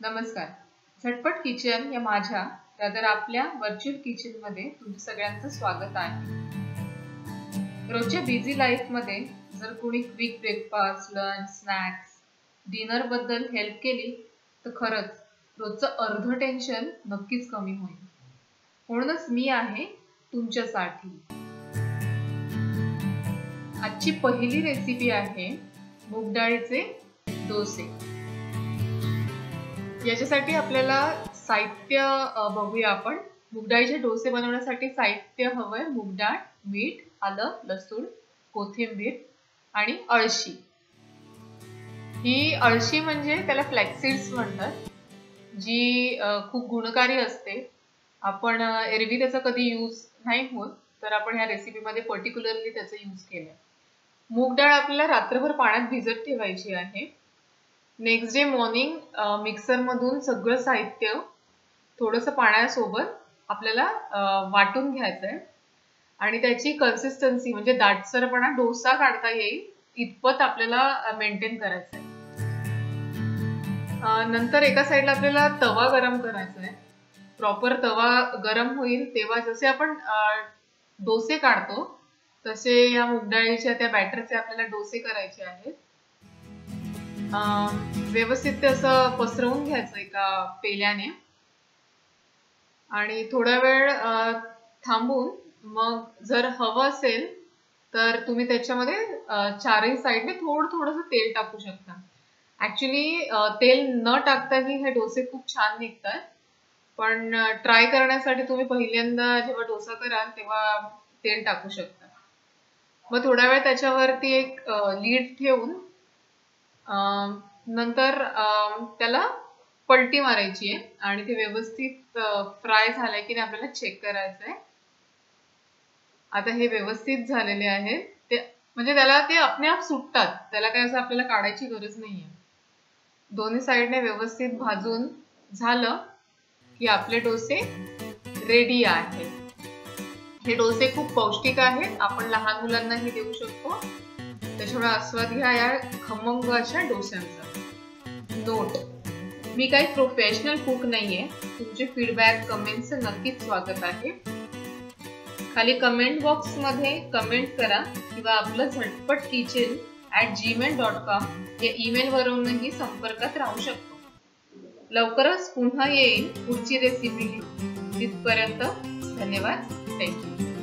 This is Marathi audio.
नमस्कार. झटपट किचन या माझ्या रादर आपल्या व्हर्च्युअल किचनमध्ये तुमचं सगळ्यांचं स्वागत आहे. रोजच्या बिझी लाईफमध्ये जर कोणी क्विक ब्रेकफास्ट लंच स्नॅक्स डिनरबद्दल हेल्प केली तर खरंच रोजचं अर्ध टेन्शन नक्कीच कमी होईल. म्हणूनच मी आहे तुमच्यासाठी. आजची पहिली रेसिपी आहे मूग डाळीचे डोसे. याच्यासाठी आपल्याला साहित्य बघूया आपण. मुगडाळीचे डोसे बनवण्यासाठी साहित्य हवंय मुगडाळ मीठ आलं लसूण कोथिंबीर आणि अळशी. ही अळशी म्हणजे त्याला फ्लॅक्सिड्स म्हणतात जी खूप गुणकारी असते. आपण एरवी त्याचा कधी यूज नाही होत तर आपण ह्या रेसिपीमध्ये पर्टिक्युलरली त्याचा यूज केलं मूग डाळ आपल्याला रात्रभर पाण्यात भिजत ठेवायची आहे. नेक्स्ट डे मॉर्निंग मिक्सरमधून सगळं साहित्य थोडंसं पाण्यासोबत आपल्याला वाटून घ्यायचं आहे आणि त्याची कन्सिस्टन्सी म्हणजे दाटसरपणा डोसा काढता येईल इतपत आपल्याला मेंटेन करायचं आहे नंतर एका साईडला आपल्याला तवा गरम करायचा आहे प्रॉपर तवा गरम होईल तेव्हा जसे आपण डोसे काढतो तसे या मुगडाळीच्या त्या बॅटरचे आपल्याला डोसे करायचे आहेत. व्यवस्थित ते असं पसरवून घ्यायचं एका पेल्याने. आणि थोडा वेळ थांबून मग जर हवं असेल तर तुम्ही त्याच्यामध्ये चारही साईडने थोडं थोडंसं तेल टाकू शकता. ऍक्च्युली तेल न टाकताही हे डोसे खूप छान निघतात. पण ट्राय करण्यासाठी तुम्ही पहिल्यांदा जेव्हा डोसा कराल तेव्हा तेल टाकू शकता. मग थोडा वेळ त्याच्यावरती एक लीड ठेवून नंतर त्याला पलटी मारायची आहे आणि ते व्यवस्थित फ्राय झालंय की नाही आपल्याला चेक करायचं आहे आता हे व्यवस्थित झालेले आहे. ते म्हणजे त्याला ते आप सुटतात. त्याला काय असं आपल्याला काढायची गरज नाहीये. दोन्ही साईडने व्यवस्थित भाजून झालं की आपले डोसे रेडी आहेत. हे डोसे खूप पौष्टिक आहेत. आपण लहान मुलांनाही देऊ शकतो. त्याच्यामुळे आस्वाद घ्या या खमंग अशा डोश्यांचा नोट मी काही प्रोफेशनल कुक नाहीये. तुमचे फीडबॅक कमेंटचं नक्कीच स्वागत आहे. खाली कमेंट बॉक्समध्ये कमेंट करा किंवा आपलं झटपट kitchen at Gmail dot com या ईमेलवरूनही संपर्कात राहू शकतो. लवकरच पुन्हा येईल पुढची रेसिपी घेऊन. तिथपर्यंत धन्यवाद. थँक्यू